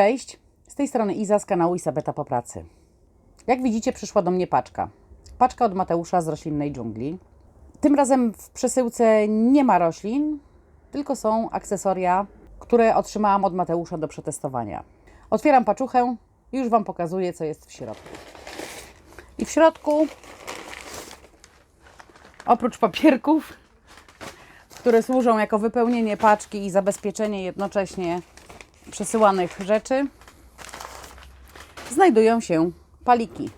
Cześć, z tej strony Iza z kanału Isabeta po pracy. Jak widzicie, przyszła do mnie paczka. Paczka od Mateusza z roślinnej dżungli. Tym razem w przesyłce nie ma roślin, tylko są akcesoria, które otrzymałam od Mateusza do przetestowania. Otwieram paczuchę i już Wam pokazuję, co jest w środku. I w środku, oprócz papierków, które służą jako wypełnienie paczki i zabezpieczenie jednocześnie przesyłanych rzeczy, znajdują się paliki.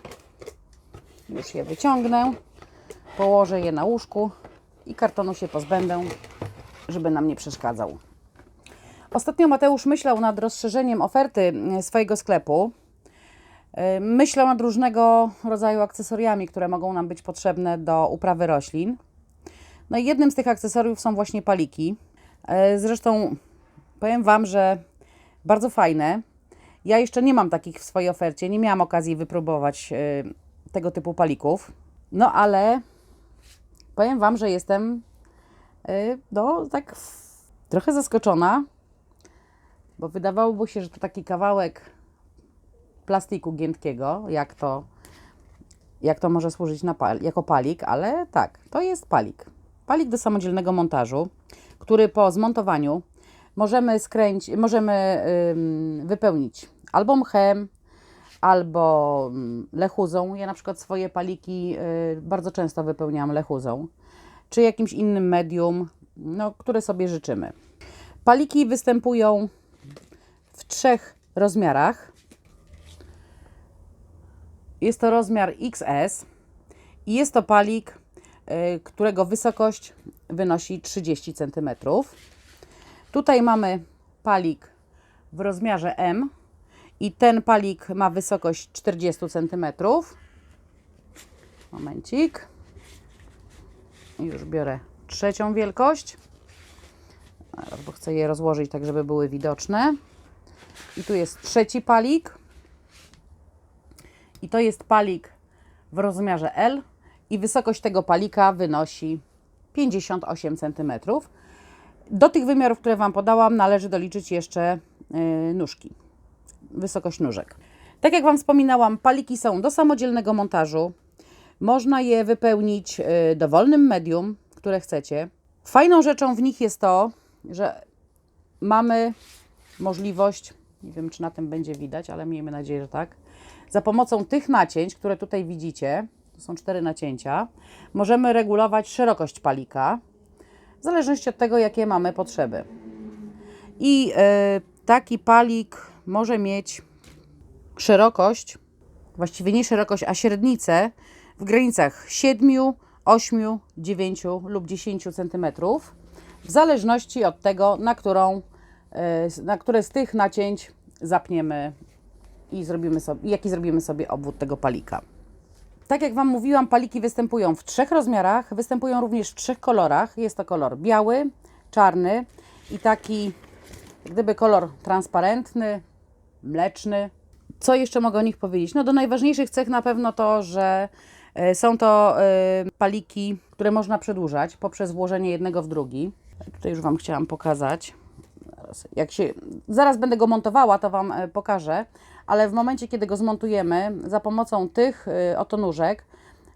Już je wyciągnę, położę je na łóżku i kartonu się pozbędę, żeby nam nie przeszkadzał. Ostatnio Mateusz myślał nad rozszerzeniem oferty e, swojego sklepu. E, Myślał nad różnego rodzaju akcesoriami, które mogą nam być potrzebne do uprawy roślin. No i jednym z tych akcesoriów są właśnie paliki. E, Zresztą powiem Wam, że bardzo fajne. Ja jeszcze nie mam takich w swojej ofercie, nie miałam okazji wypróbować e, tego typu palików. No ale powiem Wam, że jestem e, no tak trochę zaskoczona, bo wydawałoby się, że to taki kawałek plastiku giętkiego, jak to, jak to może służyć na pal, jako palik, ale tak, to jest palik. Palik do samodzielnego montażu, który po zmontowaniu możemy skręcić, możemy wypełnić albo mchem, albo lechuzą. Ja na przykład swoje paliki y, bardzo często wypełniam lechuzą, czy jakimś innym medium, no, które sobie życzymy. Paliki występują w trzech rozmiarach. Jest to rozmiar XS i jest to palik, y, którego wysokość wynosi 30 cm. Tutaj mamy palik w rozmiarze M i ten palik ma wysokość 40 cm. Momencik. Już biorę trzecią wielkość, bo chcę je rozłożyć tak, żeby były widoczne. I tu jest trzeci palik. I to jest palik w rozmiarze L i wysokość tego palika wynosi 58 cm. Do tych wymiarów, które Wam podałam, należy doliczyć jeszcze y, nóżki, wysokość nóżek. Tak jak Wam wspominałam, paliki są do samodzielnego montażu. Można je wypełnić y, dowolnym medium, które chcecie. Fajną rzeczą w nich jest to, że mamy możliwość, nie wiem czy na tym będzie widać, ale miejmy nadzieję, że tak, za pomocą tych nacięć, które tutaj widzicie, to są cztery nacięcia, możemy regulować szerokość palika, w zależności od tego, jakie mamy potrzeby. I e, taki palik może mieć szerokość, właściwie nie szerokość, a średnicę w granicach 7, 8, 9 lub 10 cm, w zależności od tego, na, którą, e, na które z tych nacięć zapniemy i zrobimy sobie, jaki zrobimy sobie obwód tego palika. Tak jak Wam mówiłam, paliki występują w trzech rozmiarach, występują również w trzech kolorach. Jest to kolor biały, czarny i taki, gdyby kolor transparentny, mleczny. Co jeszcze mogę o nich powiedzieć? No do najważniejszych cech na pewno to, że e, są to e, paliki, które można przedłużać poprzez włożenie jednego w drugi. Tutaj już Wam chciałam pokazać. Jak się, zaraz będę go montowała, to Wam e, pokażę, ale w momencie, kiedy go zmontujemy, za pomocą tych e, oto nóżek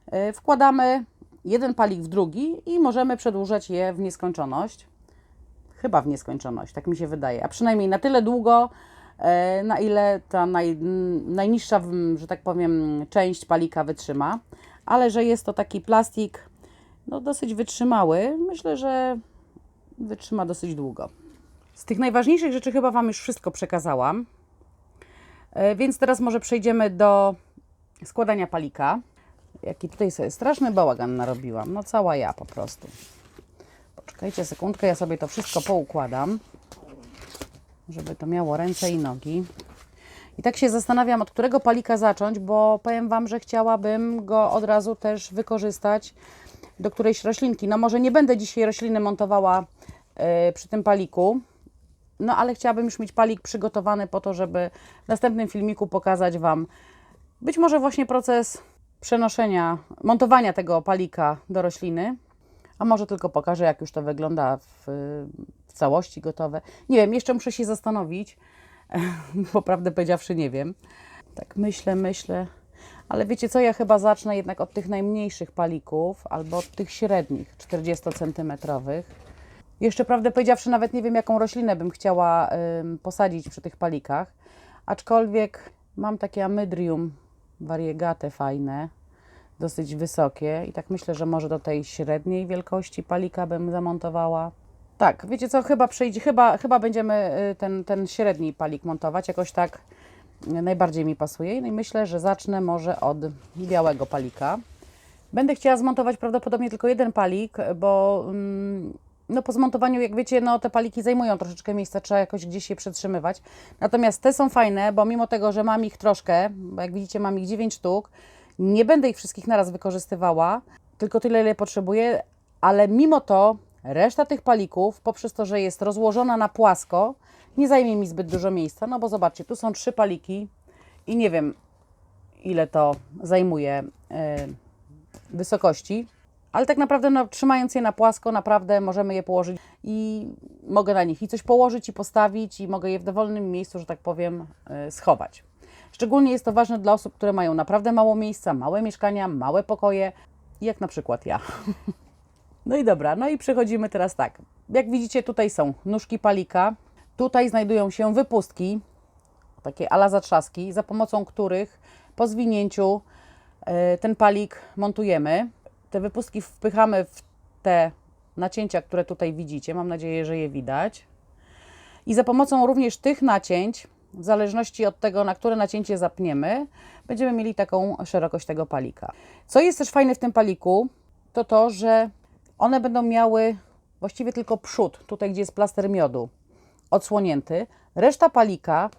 e, wkładamy jeden palik w drugi i możemy przedłużać je w nieskończoność. Chyba w nieskończoność, tak mi się wydaje, a przynajmniej na tyle długo, e, na ile ta naj, najniższa, że tak powiem, część palika wytrzyma, ale że jest to taki plastik no, dosyć wytrzymały, myślę, że wytrzyma dosyć długo. Z tych najważniejszych rzeczy chyba Wam już wszystko przekazałam. E, Więc teraz może przejdziemy do składania palika. Jaki tutaj sobie straszny bałagan narobiłam. No cała ja po prostu. Poczekajcie sekundkę, ja sobie to wszystko poukładam, żeby to miało ręce i nogi. I tak się zastanawiam, od którego palika zacząć, bo powiem Wam, że chciałabym go od razu też wykorzystać do którejś roślinki. No może nie będę dzisiaj rośliny montowała e, przy tym paliku, no ale chciałabym już mieć palik przygotowany po to, żeby w następnym filmiku pokazać Wam być może właśnie proces przenoszenia, montowania tego palika do rośliny, a może tylko pokażę, jak już to wygląda w, w całości gotowe. Nie wiem, jeszcze muszę się zastanowić, bo prawdę powiedziawszy nie wiem. Tak myślę, myślę. Ale wiecie co, ja chyba zacznę jednak od tych najmniejszych palików albo od tych średnich, 40-centymetrowych. Jeszcze prawdę powiedziawszy, nawet nie wiem, jaką roślinę bym chciała posadzić przy tych palikach. Aczkolwiek mam takie amydrium variegate fajne, dosyć wysokie i tak myślę, że może do tej średniej wielkości palika bym zamontowała. Tak, wiecie co, chyba przejdzie, chyba, chyba będziemy y, ten, ten średni palik montować, jakoś tak y, najbardziej mi pasuje No i myślę, że zacznę może od białego palika. Będę chciała zmontować prawdopodobnie tylko jeden palik, bo mm, no po zmontowaniu, jak wiecie, no te paliki zajmują troszeczkę miejsca, trzeba jakoś gdzieś je przetrzymywać. Natomiast te są fajne, bo mimo tego, że mam ich troszkę, bo jak widzicie mam ich 9 sztuk, nie będę ich wszystkich naraz wykorzystywała, tylko tyle, ile potrzebuję, ale mimo to reszta tych palików, poprzez to, że jest rozłożona na płasko, nie zajmie mi zbyt dużo miejsca, no bo zobaczcie, tu są trzy paliki i nie wiem, ile to zajmuje yy, wysokości, ale tak naprawdę no, trzymając je na płasko, naprawdę możemy je położyć i mogę na nich i coś położyć i postawić i mogę je w dowolnym miejscu, że tak powiem, yy, schować. Szczególnie jest to ważne dla osób, które mają naprawdę mało miejsca, małe mieszkania, małe pokoje, jak na przykład ja. No i dobra, no i przechodzimy teraz tak. Jak widzicie, tutaj są nóżki palika, tutaj znajdują się wypustki, takie ala zatrzaski, za pomocą których po zwinięciu y, ten palik montujemy. Te wypustki wpychamy w te nacięcia, które tutaj widzicie. Mam nadzieję, że je widać. I za pomocą również tych nacięć, w zależności od tego, na które nacięcie zapniemy, będziemy mieli taką szerokość tego palika. Co jest też fajne w tym paliku, to to, że one będą miały właściwie tylko przód, tutaj gdzie jest plaster miodu, odsłonięty. Reszta palika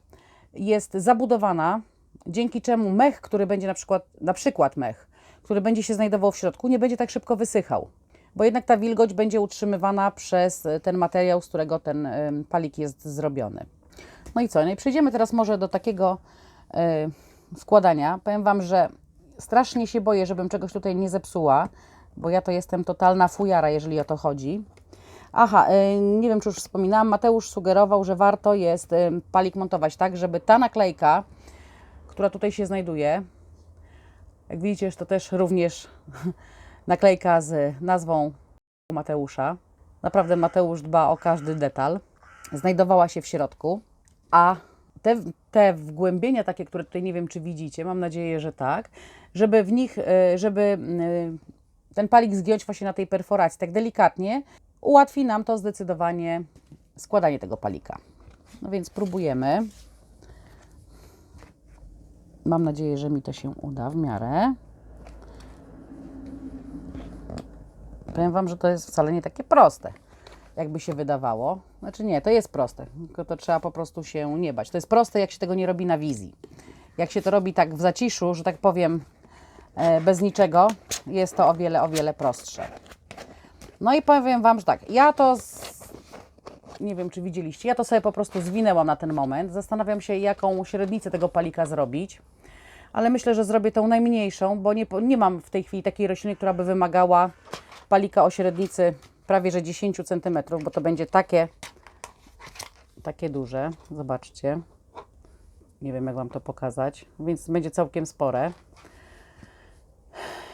jest zabudowana, dzięki czemu mech, który będzie na przykład, na przykład mech, który będzie się znajdował w środku, nie będzie tak szybko wysychał, bo jednak ta wilgoć będzie utrzymywana przez ten materiał, z którego ten ym, palik jest zrobiony. No i co? No i przejdziemy teraz może do takiego y, składania. Powiem Wam, że strasznie się boję, żebym czegoś tutaj nie zepsuła, bo ja to jestem totalna fujara, jeżeli o to chodzi. Aha, nie wiem, czy już wspominałam, Mateusz sugerował, że warto jest palik montować tak, żeby ta naklejka, która tutaj się znajduje, jak widzicie, to też również naklejka z nazwą Mateusza. Naprawdę Mateusz dba o każdy detal. Znajdowała się w środku, a te, te wgłębienia takie, które tutaj nie wiem, czy widzicie, mam nadzieję, że tak, żeby w nich, y, żeby ten palik zgiąć właśnie na tej perforacji tak delikatnie, ułatwi nam to zdecydowanie składanie tego palika. No więc próbujemy. Mam nadzieję, że mi to się uda w miarę. Powiem Wam, że to jest wcale nie takie proste, jakby się wydawało. Znaczy nie, to jest proste, tylko to trzeba po prostu się nie bać. To jest proste, jak się tego nie robi na wizji. Jak się to robi tak w zaciszu, że tak powiem, e, bez niczego, jest to o wiele, o wiele prostsze. No i powiem Wam, że tak, ja to, z... nie wiem czy widzieliście, ja to sobie po prostu zwinęłam na ten moment. Zastanawiam się, jaką średnicę tego palika zrobić, ale myślę, że zrobię tą najmniejszą, bo nie, nie mam w tej chwili takiej rośliny, która by wymagała palika o średnicy prawie że 10 cm, bo to będzie takie, takie duże. Zobaczcie. Nie wiem, jak Wam to pokazać, więc będzie całkiem spore.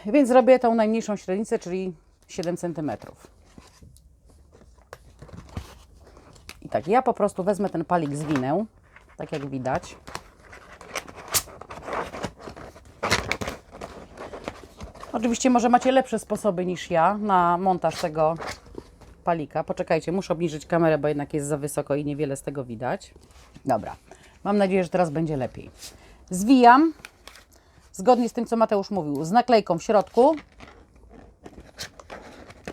Więc zrobię tą najmniejszą średnicę, czyli 7 cm. I tak, ja po prostu wezmę ten palik, zwinę, tak jak widać. Oczywiście może macie lepsze sposoby niż ja na montaż tego palika. Poczekajcie, muszę obniżyć kamerę, bo jednak jest za wysoko i niewiele z tego widać. Dobra, mam nadzieję, że teraz będzie lepiej. Zwijam, zgodnie z tym, co Mateusz mówił, z naklejką w środku.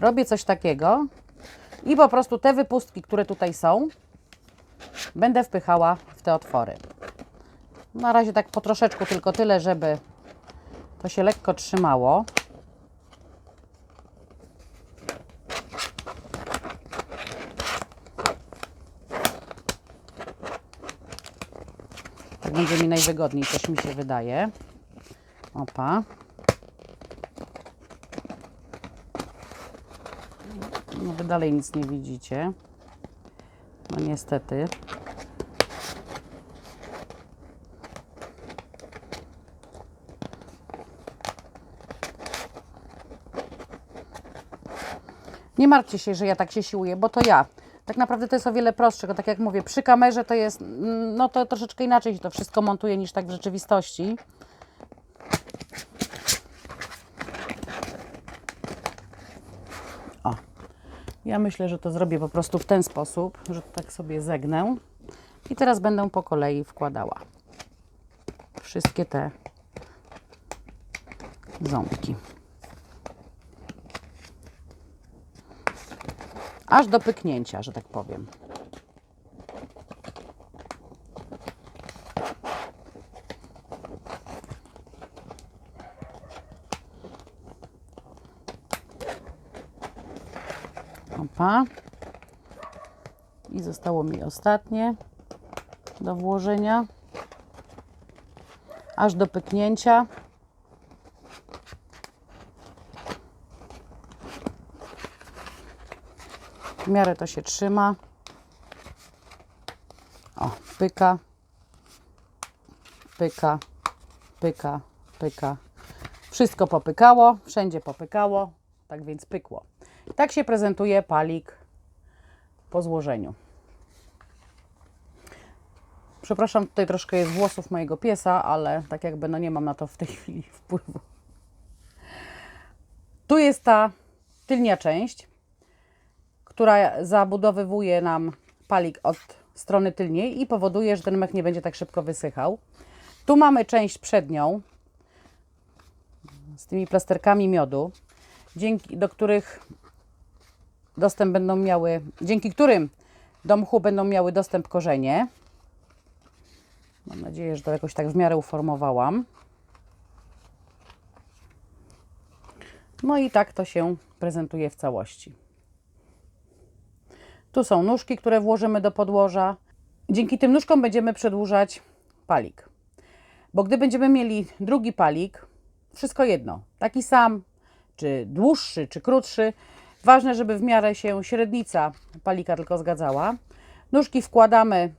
Robię coś takiego i po prostu te wypustki, które tutaj są, będę wpychała w te otwory. Na razie tak po troszeczku, tylko tyle, żeby to się lekko trzymało. Tak będzie mi najwygodniej, też mi się wydaje. Opa. No wy dalej nic nie widzicie. No niestety. Nie martwcie się, że ja tak się siłuję, bo to ja. Tak naprawdę to jest o wiele prostsze, bo tak jak mówię, przy kamerze to jest, mm, no to troszeczkę inaczej się to wszystko montuje niż tak w rzeczywistości. O, ja myślę, że to zrobię po prostu w ten sposób, że tak sobie zegnę i teraz będę po kolei wkładała wszystkie te ząbki. Aż do pyknięcia, że tak powiem. Opa. I zostało mi ostatnie do włożenia. Aż do pyknięcia. Miarę to się trzyma. O, pyka, pyka, pyka, pyka. Wszystko popykało, wszędzie popykało, tak więc pykło. Tak się prezentuje palik po złożeniu. Przepraszam, tutaj troszkę jest włosów mojego piesa, ale tak jakby no nie mam na to w tej chwili wpływu. Tu jest ta tylnia część która zabudowywuje nam palik od strony tylniej i powoduje, że ten mech nie będzie tak szybko wysychał. Tu mamy część przednią z tymi plasterkami miodu, dzięki, do których dostęp będą miały, dzięki którym do mchu będą miały dostęp korzenie. Mam nadzieję, że to jakoś tak w miarę uformowałam. No i tak to się prezentuje w całości. Tu są nóżki, które włożymy do podłoża. Dzięki tym nóżkom będziemy przedłużać palik. Bo gdy będziemy mieli drugi palik, wszystko jedno, taki sam, czy dłuższy, czy krótszy, ważne, żeby w miarę się średnica palika tylko zgadzała. Nóżki wkładamy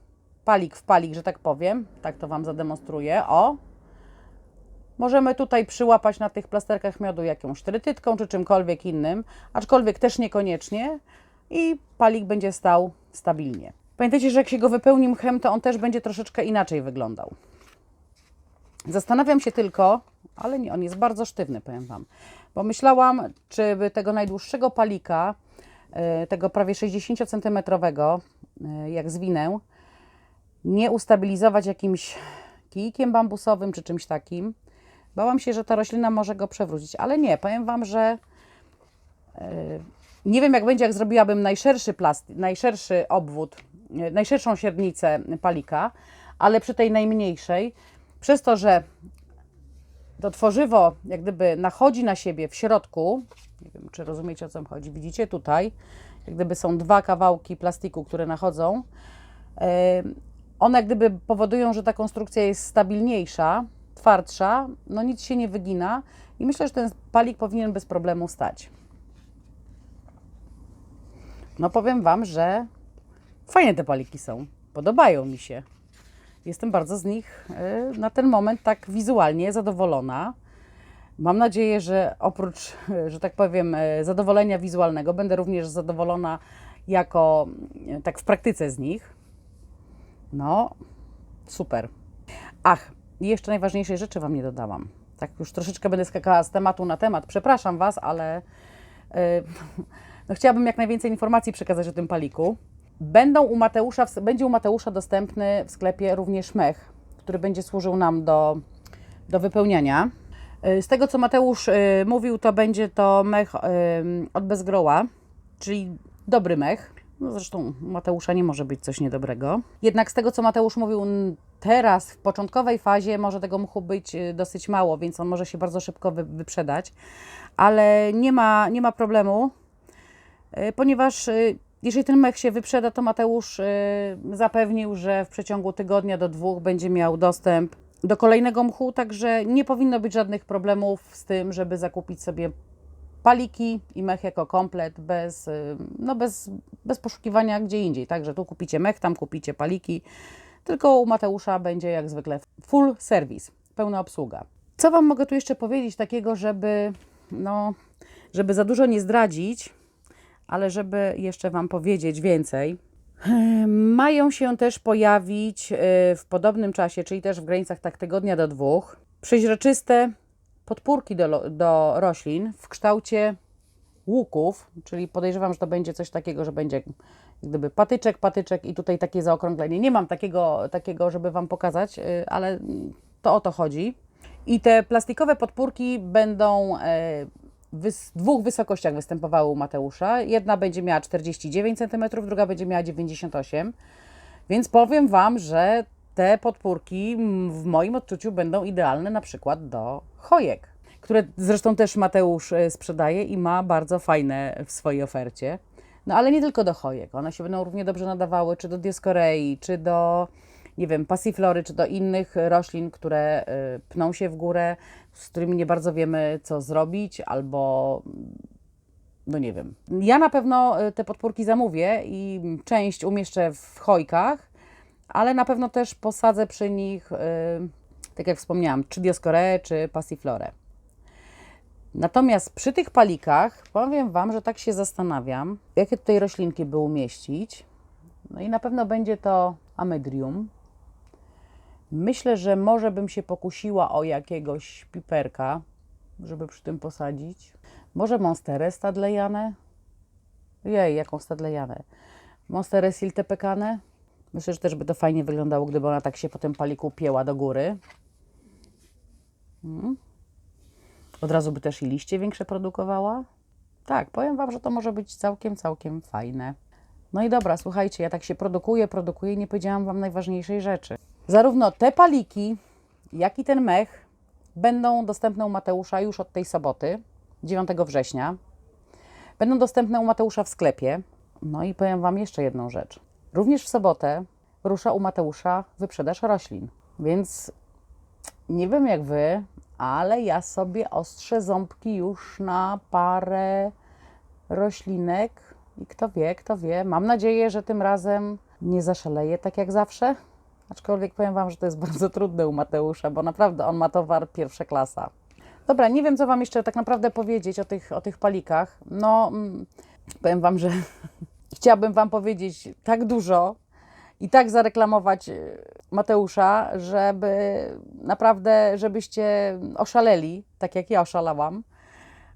palik w palik, że tak powiem. Tak to Wam zademonstruję. O! Możemy tutaj przyłapać na tych plasterkach miodu jakąś trytytką czy czymkolwiek innym, aczkolwiek też niekoniecznie i palik będzie stał stabilnie. Pamiętajcie, że jak się go wypełni mchem, to on też będzie troszeczkę inaczej wyglądał. Zastanawiam się tylko, ale nie, on jest bardzo sztywny, powiem Wam, bo myślałam, czy by tego najdłuższego palika, e, tego prawie 60 cm, jak zwinę, nie ustabilizować jakimś kijkiem bambusowym czy czymś takim. Bałam się, że ta roślina może go przewrócić, ale nie, powiem Wam, że e, nie wiem, jak będzie, jak zrobiłabym najszerszy plastik, najszerszy obwód, e, najszerszą średnicę palika, ale przy tej najmniejszej, przez to, że to tworzywo jak gdyby nachodzi na siebie w środku, nie wiem, czy rozumiecie o co chodzi, widzicie tutaj, jak gdyby są dwa kawałki plastiku, które nachodzą, e, one jak gdyby powodują, że ta konstrukcja jest stabilniejsza, twardsza, no nic się nie wygina i myślę, że ten palik powinien bez problemu stać. No powiem Wam, że fajne te paliki są. Podobają mi się. Jestem bardzo z nich y, na ten moment tak wizualnie zadowolona. Mam nadzieję, że oprócz, że tak powiem, y, zadowolenia wizualnego, będę również zadowolona jako y, tak w praktyce z nich. No, super. Ach, i jeszcze najważniejszej rzeczy Wam nie dodałam. Tak już troszeczkę będę skakała z tematu na temat. Przepraszam Was, ale no chciałabym jak najwięcej informacji przekazać o tym paliku. Będą u Mateusza, będzie u Mateusza dostępny w sklepie również mech, który będzie służył nam do, do wypełniania. Y, z tego, co Mateusz y, mówił, to będzie to mech y, od Bezgroła, czyli dobry mech. No zresztą Mateusza nie może być coś niedobrego. Jednak z tego, co Mateusz mówił, teraz w początkowej fazie może tego mchu być dosyć mało, więc on może się bardzo szybko wyprzedać, ale nie ma, nie ma problemu. E, ponieważ e, jeżeli ten mech się wyprzeda, to Mateusz e, zapewnił, że w przeciągu tygodnia do dwóch będzie miał dostęp do kolejnego mchu, także nie powinno być żadnych problemów z tym, żeby zakupić sobie paliki i mech jako komplet bez, no bez, bez poszukiwania gdzie indziej. Także tu kupicie mech, tam kupicie paliki, tylko u Mateusza będzie jak zwykle full service, pełna obsługa. Co Wam mogę tu jeszcze powiedzieć takiego, żeby, no, żeby za dużo nie zdradzić, ale żeby jeszcze Wam powiedzieć więcej, mają się też pojawić y, w podobnym czasie, czyli też w granicach tak tygodnia do dwóch, przeźroczyste podpórki do, do roślin w kształcie łuków, czyli podejrzewam, że to będzie coś takiego, że będzie gdyby patyczek, patyczek i tutaj takie zaokrąglenie. Nie mam takiego, takiego żeby Wam pokazać, y, ale to o to chodzi. I te plastikowe podpórki będą dwóch wysokościach występowały u Mateusza. Jedna będzie miała 49 cm, druga będzie miała 98 więc powiem Wam, że te podpórki w moim odczuciu będą idealne na przykład do chojek, które zresztą też Mateusz e, sprzedaje i ma bardzo fajne w swojej ofercie. No ale nie tylko do chojek, one się będą równie dobrze nadawały czy do dioskorei, czy do, nie wiem, pasiflory, czy do innych roślin, które y, pną się w górę, z którymi nie bardzo wiemy co zrobić, albo no nie wiem. Ja na pewno y, te podpórki zamówię i część umieszczę w chojkach, ale na pewno też posadzę przy nich, y, tak jak wspomniałam, czy dioskorę, czy passiflorę. Natomiast przy tych palikach powiem Wam, że tak się zastanawiam, jakie tutaj roślinki by umieścić. No i na pewno będzie to amedrium. Myślę, że może bym się pokusiła o jakiegoś piperka, żeby przy tym posadzić. Może monsterę stadlejane? Jej, jaką stadlejanę? Monsterę siltepekane? Myślę, że też by to fajnie wyglądało, gdyby ona tak się po tym paliku pieła do góry. Mm. Od razu by też i liście większe produkowała. Tak, powiem Wam, że to może być całkiem, całkiem fajne. No i dobra, słuchajcie, ja tak się produkuję, produkuję i nie powiedziałam Wam najważniejszej rzeczy. Zarówno te paliki, jak i ten mech będą dostępne u Mateusza już od tej soboty, 9 września. Będą dostępne u Mateusza w sklepie. No i powiem Wam jeszcze jedną rzecz. Również w sobotę rusza u Mateusza wyprzedaż roślin. Więc nie wiem jak Wy, ale ja sobie ostrzę ząbki już na parę roślinek i kto wie, kto wie. Mam nadzieję, że tym razem nie zaszaleję tak jak zawsze. Aczkolwiek powiem Wam, że to jest bardzo trudne u Mateusza, bo naprawdę on ma towar pierwsza klasa. Dobra, nie wiem, co Wam jeszcze tak naprawdę powiedzieć o tych, o tych palikach. No, mm, powiem Wam, że chciałabym Wam powiedzieć tak dużo i tak zareklamować y, Mateusza, żeby naprawdę, żebyście oszaleli, tak jak ja oszalałam.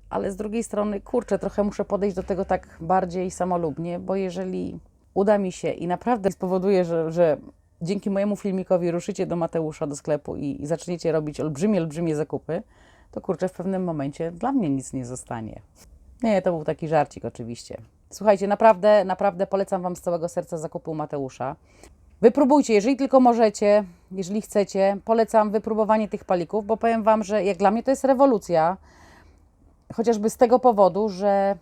Ale z drugiej strony, kurczę, trochę muszę podejść do tego tak bardziej samolubnie, bo jeżeli uda mi się i naprawdę spowoduje, że, że dzięki mojemu filmikowi ruszycie do Mateusza, do sklepu i, i zaczniecie robić olbrzymie, olbrzymie zakupy, to kurczę, w pewnym momencie dla mnie nic nie zostanie. Nie, to był taki żarcik oczywiście. Słuchajcie, naprawdę, naprawdę polecam Wam z całego serca zakupy u Mateusza. Wypróbujcie, jeżeli tylko możecie, jeżeli chcecie, polecam wypróbowanie tych palików, bo powiem Wam, że jak dla mnie to jest rewolucja, chociażby z tego powodu, że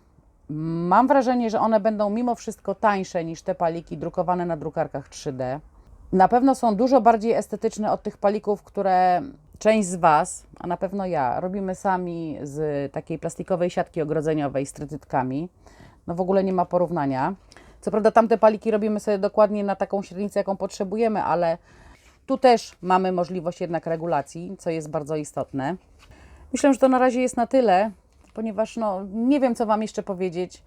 mam wrażenie, że one będą mimo wszystko tańsze niż te paliki drukowane na drukarkach 3D. Na pewno są dużo bardziej estetyczne od tych palików, które część z Was, a na pewno ja, robimy sami z takiej plastikowej siatki ogrodzeniowej z trytytkami. No w ogóle nie ma porównania. Co prawda tamte paliki robimy sobie dokładnie na taką średnicę, jaką potrzebujemy, ale tu też mamy możliwość jednak regulacji, co jest bardzo istotne. Myślę, że to na razie jest na tyle, ponieważ no, nie wiem, co Wam jeszcze powiedzieć.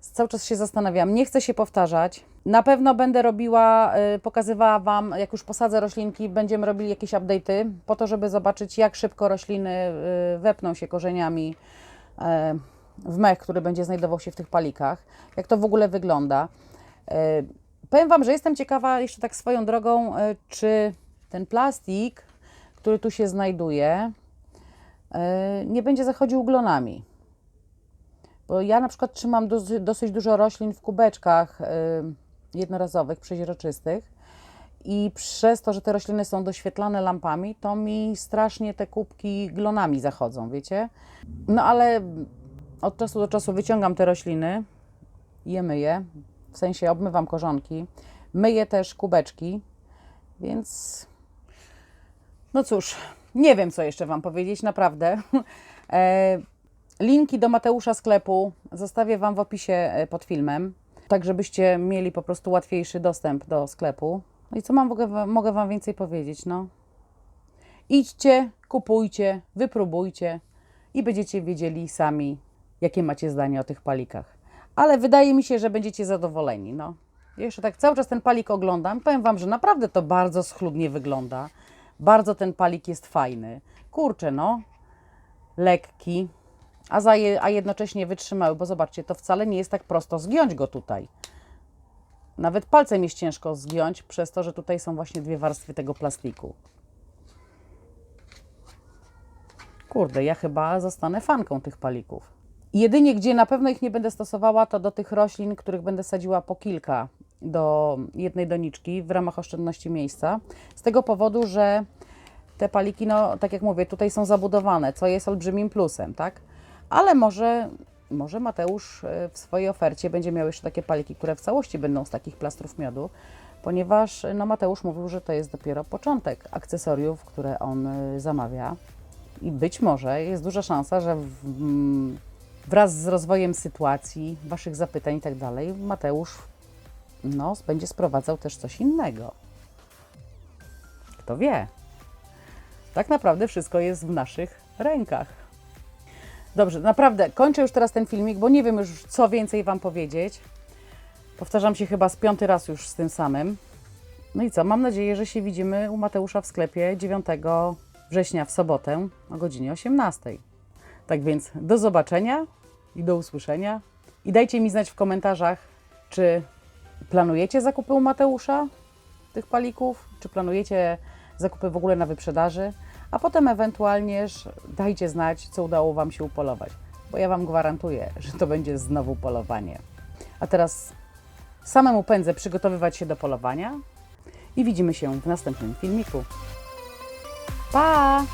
Cały czas się zastanawiam, nie chcę się powtarzać. Na pewno będę robiła, y, pokazywała Wam, jak już posadzę roślinki, będziemy robili jakieś update'y, po to, żeby zobaczyć, jak szybko rośliny y, wepną się korzeniami y, w mech, który będzie znajdował się w tych palikach, jak to w ogóle wygląda. Powiem Wam, że jestem ciekawa jeszcze tak swoją drogą, czy ten plastik, który tu się znajduje, nie będzie zachodził glonami. Bo ja na przykład trzymam dosyć, dużo roślin w kubeczkach y, jednorazowych, przeźroczystych i przez to, że te rośliny są doświetlane lampami, to mi strasznie te kubki glonami zachodzą, wiecie? No ale od czasu do czasu wyciągam te rośliny, je myję, w sensie obmywam korzonki, myję też kubeczki, więc no cóż, nie wiem co jeszcze Wam powiedzieć, naprawdę. Linki do Mateusza sklepu zostawię Wam w opisie e, pod filmem, tak żebyście mieli po prostu łatwiejszy dostęp do sklepu. No i co mam, mogę Wam więcej powiedzieć, no? Idźcie, kupujcie, wypróbujcie i będziecie wiedzieli sami, jakie macie zdanie o tych palikach. ale wydaje mi się, że będziecie zadowoleni. No. Jeszcze tak cały czas ten palik oglądam. Powiem Wam, że naprawdę to bardzo schludnie wygląda. Bardzo ten palik jest fajny. Kurczę, no. Lekki, a, za je, a jednocześnie wytrzymały, bo zobaczcie, to wcale nie jest tak prosto zgiąć go tutaj. Nawet palcem jest ciężko zgiąć, przez to, że tutaj są właśnie dwie warstwy tego plastiku. Kurde, ja chyba zostanę fanką tych palików. Jedynie, gdzie na pewno ich nie będę stosowała, to do tych roślin, których będę sadziła po kilka do jednej doniczki w ramach oszczędności miejsca. Z tego powodu, że te paliki, no tak jak mówię, tutaj są zabudowane, co jest olbrzymim plusem, tak? Ale może, może Mateusz e, w swojej ofercie będzie miał jeszcze takie paliki, które w całości będą z takich plastrów miodu, ponieważ no, Mateusz mówił, że to jest dopiero początek akcesoriów, które on e, zamawia. I być może jest duża szansa, że w, mm, wraz z rozwojem sytuacji, Waszych zapytań i tak dalej, Mateusz no, będzie sprowadzał też coś innego. Kto wie? Tak naprawdę wszystko jest w naszych rękach. Dobrze, naprawdę kończę już teraz ten filmik, bo nie wiem już co więcej Wam powiedzieć. Powtarzam się chyba z piąty raz już z tym samym. No i co? Mam nadzieję, że się widzimy u Mateusza w sklepie 9 września w sobotę o godzinie 18. Tak więc do zobaczenia i do usłyszenia. I dajcie mi znać w komentarzach, czy planujecie zakupy u Mateusza tych palików, czy planujecie zakupy w ogóle na wyprzedaży, a potem ewentualnież dajcie znać, co udało Wam się upolować, bo ja Wam gwarantuję, że to będzie znowu polowanie. A teraz samemu pędzę przygotowywać się do polowania i widzimy się w następnym filmiku. Pa!